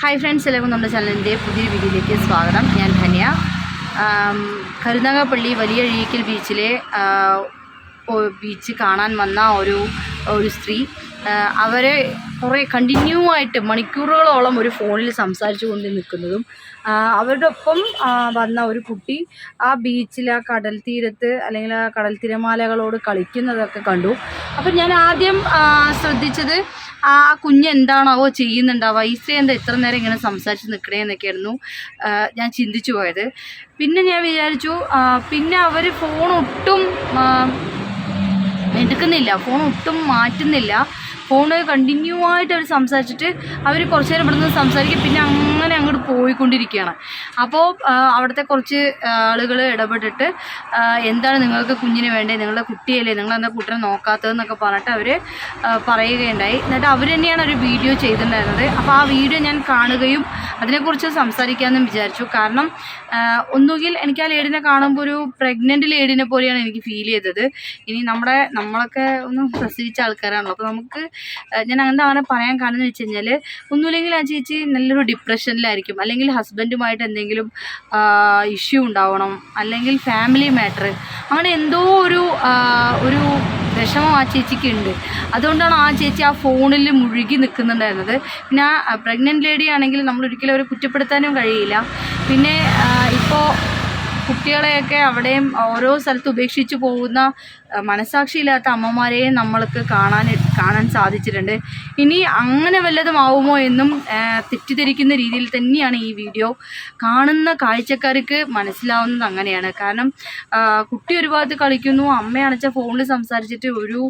Hi friends എല്ലാവർക്കും നമ്മുടെ ചാനലിന്റെ പുതിയ വീഡിയോയിലേക്ക് സ്വാഗതം. ഞാൻ ധന്യ. കരുനാഗപ്പള്ളി വലിയ അഴീക്കൽ ബീച്ചിലെ ബീച്ച് കാണാൻ വന്ന ഒരു ഒരു സ്ത്രീ അവരെ കുറേ കണ്ടിന്യൂ ആയിട്ട് മണിക്കൂറുകളോളം ഒരു ഫോണിൽ സംസാരിച്ചു കൊണ്ട് നിൽക്കുന്നതും അവരുടെ ഒപ്പം വന്ന ഒരു കുട്ടി ആ ബീച്ചിൽ ആ കടൽ തീരത്ത് അല്ലെങ്കിൽ ആ കടൽ തിരമാലകളോട് കളിക്കുന്നതൊക്കെ കണ്ടു. അപ്പം ഞാൻ ആദ്യം ശ്രദ്ധിച്ചത് ആ കുഞ്ഞ് എന്താണാവോ ചെയ്യുന്നുണ്ടാവുക. ഈസ എന്താ ഇത്ര നേരം ഇങ്ങനെ സംസാരിച്ച് നിൽക്കണേ എന്നൊക്കെയായിരുന്നു ഞാൻ ചിന്തിച്ചു പോയത്. പിന്നെ ഞാൻ വിചാരിച്ചു പിന്നെ അവർ ഫോൺ ഒട്ടും എടുക്കുന്നില്ല. ഫോൺ ഒട്ടും മാറ്റുന്നില്ല. ഫോണ് കണ്ടിന്യൂ ആയിട്ട് അവർ സംസാരിച്ചിട്ട് അവർ കുറച്ച് നേരം ഇവിടെ നിന്ന് സംസാരിക്കും. പിന്നെ അങ്ങനെ അങ്ങോട്ട് പോയിക്കൊണ്ടിരിക്കുകയാണ്. അപ്പോൾ അവിടുത്തെ കുറച്ച് ആളുകൾ ഇടപെട്ടിട്ട് എന്താണ് നിങ്ങൾക്ക് കുഞ്ഞിന് വേണ്ടത്? നിങ്ങളുടെ കുട്ടിയല്ലേ? നിങ്ങൾ എന്താ കുട്ടീനെ നോക്കാത്തതെന്നൊക്കെ പറഞ്ഞിട്ട് അവർ പറയുകയുണ്ടായി. എന്നിട്ട് അവർ തന്നെയാണ് ഒരു വീഡിയോ ചെയ്തിട്ടുണ്ടായിരുന്നത്. അപ്പോൾ ആ വീഡിയോ ഞാൻ കാണുകയും അതിനെക്കുറിച്ച് സംസാരിക്കാമെന്നും വിചാരിച്ചു. കാരണം ഒന്നുകിൽ എനിക്ക് ആ ലേഡിനെ കാണുമ്പോൾ ഒരു പ്രഗ്നന്റ് ലേഡിനെ പോലെയാണ് എനിക്ക് ഫീൽ ചെയ്തത്. ഇനി നമ്മുടെ നമ്മളൊക്കെ ഒന്ന് പ്രസവിച്ച ആൾക്കാരാണല്ലോ അപ്പോൾ നമുക്ക് ഞാൻ അങ്ങനെ അങ്ങനെ പറയാൻ കാരണം വെച്ച് കഴിഞ്ഞാൽ ഒന്നുമില്ലെങ്കിൽ ആ ചേച്ചി നല്ലൊരു ഡിപ്രഷനിലായിരിക്കും അല്ലെങ്കിൽ ഹസ്ബൻഡുമായിട്ട് എന്തെങ്കിലും ഇഷ്യൂ ഉണ്ടാവണം. അല്ലെങ്കിൽ ഫാമിലി മാറ്റർ അങ്ങനെ എന്തോ ഒരു ഒരു വിഷമം ആ ചേച്ചിക്ക് ഉണ്ട്. അതുകൊണ്ടാണ് ആ ചേച്ചി ആ ഫോണിൽ മുഴുകി നിൽക്കുന്നുണ്ടായിരുന്നത്. പിന്നെ ആ പ്രഗ്നന്റ് ലേഡി ആണെങ്കിൽ നമ്മൾ ഒരിക്കലും അവരെ കുറ്റപ്പെടുത്താനും കഴിയില്ല. പിന്നെ ഇപ്പോൾ കുട്ടികളെയൊക്കെ അവിടെയും ഓരോ സ്ഥലത്ത് ഉപേക്ഷിച്ച് പോകുന്ന മനസാക്ഷിയില്ലാത്ത അമ്മമാരെയും നമ്മൾക്ക് കാണാൻ കാണാൻ സാധിച്ചിട്ടുണ്ട്. ഇനി അങ്ങനെ വല്ലതും ആവുമോ എന്നും തെറ്റിദ്ധരിക്കുന്ന രീതിയിൽ തന്നെയാണ് ഈ വീഡിയോ കാണുന്ന കാഴ്ചക്കാർക്ക് മനസ്സിലാവുന്നത് അങ്ങനെയാണ്. കാരണം കുട്ടി ഒരുപാട് കളിക്കുന്നു അമ്മയാണെച്ച ഫോണിൽ സംസാരിച്ചിട്ട് ഒരു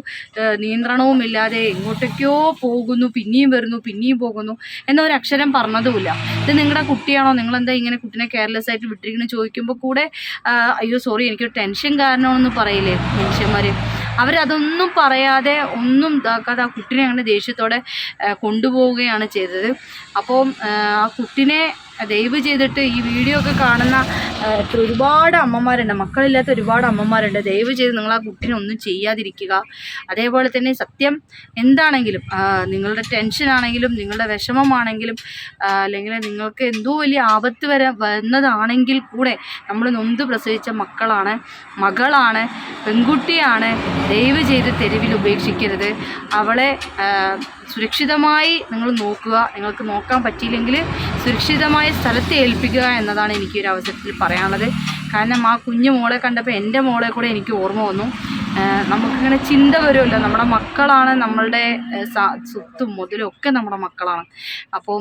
നിയന്ത്രണവും ഇല്ലാതെ എങ്ങോട്ടേക്കോ പോകുന്നു പിന്നെയും വരുന്നു പിന്നെയും പോകുന്നു എന്നൊരു അക്ഷരം പറഞ്ഞതുമില്ല. ഇത് നിങ്ങളുടെ കുട്ടിയാണോ? നിങ്ങളെന്താ ഇങ്ങനെ കുട്ടീനെ കെയർലെസ് ആയിട്ട് വിട്ടിരിക്കുന്നു? ചോദിക്കുമ്പോൾ കൂടെ അയ്യോ സോറി എനിക്കൊരു ടെൻഷൻ കാരണമെന്ന് പറയില്ലേ മനുഷ്യന്മാർ അവരതൊന്നും പറയാതെ ഒന്നും ഇതാക്കാതെ ആ കുട്ടിനെ അങ്ങനെ ദേഷ്യത്തോടെ കൊണ്ടുപോവുകയാണ് ചെയ്തത്. അപ്പോൾ ആ കുട്ടിനെ ദയവ് ചെയ്തിട്ട് ഈ വീഡിയോ ഒക്കെ കാണുന്ന ഒരുപാട് അമ്മമാരുണ്ട്. മക്കളില്ലാത്ത ഒരുപാട് അമ്മമാരുണ്ട്. ദയവ് ചെയ്ത് നിങ്ങൾ ആ കുട്ടീനെ ഒന്നും ചെയ്യാതിരിക്കുക. അതേപോലെ തന്നെ സത്യം എന്താണെങ്കിലും നിങ്ങളുടെ ടെൻഷനാണെങ്കിലും നിങ്ങളുടെ വിഷമമാണെങ്കിലും അല്ലെങ്കിൽ നിങ്ങൾക്ക് എന്തോ വലിയ ആപത്ത് വരെ വന്നതാണെങ്കിൽ കൂടെ നമ്മൾ നൊന്ത് പ്രസവിച്ച മക്കളാണ് മകളാണ് പെൺകുട്ടിയാണ്. ദയവ് ചെയ്ത് തെരുവിൽ ഉപേക്ഷിക്കരുത്. അവളെ സുരക്ഷിതമായി നിങ്ങൾ നോക്കുക. നിങ്ങൾക്ക് നോക്കാൻ പറ്റിയില്ലെങ്കിൽ സുരക്ഷിതമായ സ്ഥലത്ത് ഏൽപ്പിക്കുക എന്നതാണ് എനിക്ക് ഒരു അവസരത്തിൽ പറയാനുള്ളത്. കാരണം ആ കുഞ്ഞു മോളെ കണ്ടപ്പോൾ എന്റെ മോളെ കൂടെ എനിക്ക് ഓർമ്മ വന്നു. നമുക്കിങ്ങനെ ചിന്ത വരുമല്ലോ. നമ്മുടെ മക്കളാണ് നമ്മളുടെ സ്വത്തും മുതലും ഒക്കെ നമ്മുടെ മക്കളാണ്. അപ്പോൾ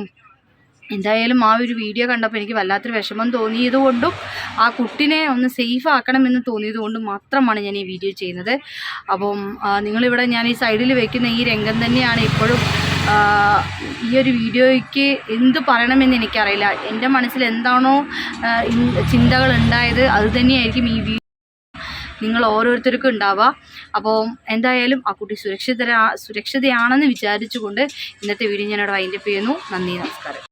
എന്തായാലും ആ ഒരു വീഡിയോ കണ്ടപ്പോൾ എനിക്ക് വല്ലാത്തൊരു വിഷമം തോന്നിയത് കൊണ്ടും ആ കുട്ടിനെ ഒന്ന് സേഫ് ആക്കണമെന്ന് തോന്നിയത് കൊണ്ടും മാത്രമാണ് ഞാൻ ഈ വീഡിയോ ചെയ്യുന്നത്. അപ്പം നിങ്ങളിവിടെ ഞാൻ ഈ സൈഡിൽ വയ്ക്കുന്ന ഈ രംഗം തന്നെയാണ് ഇപ്പോഴും ഈ ഒരു വീഡിയോയ്ക്ക് എന്ത് പറയണമെന്ന് എനിക്കറിയില്ല. എന്റെ മനസ്സിൽ എന്താണോ ചിന്തകൾ ഉണ്ടായത് അത് തന്നെയായിരിക്കും ഈ വീഡിയോ നിങ്ങൾ ഓരോരുത്തർക്കും ഉണ്ടാവുക. അപ്പോൾ എന്തായാലും ആ കുട്ടി സുരക്ഷിതരാ സുരക്ഷിതയാണെന്ന് വിചാരിച്ചുകൊണ്ട് ഇന്നത്തെ വീഡിയോ ഞാനിവിടെ വൈൻഡപ്പ് ചെയ്യുന്നു. നന്ദി നമസ്കാരം.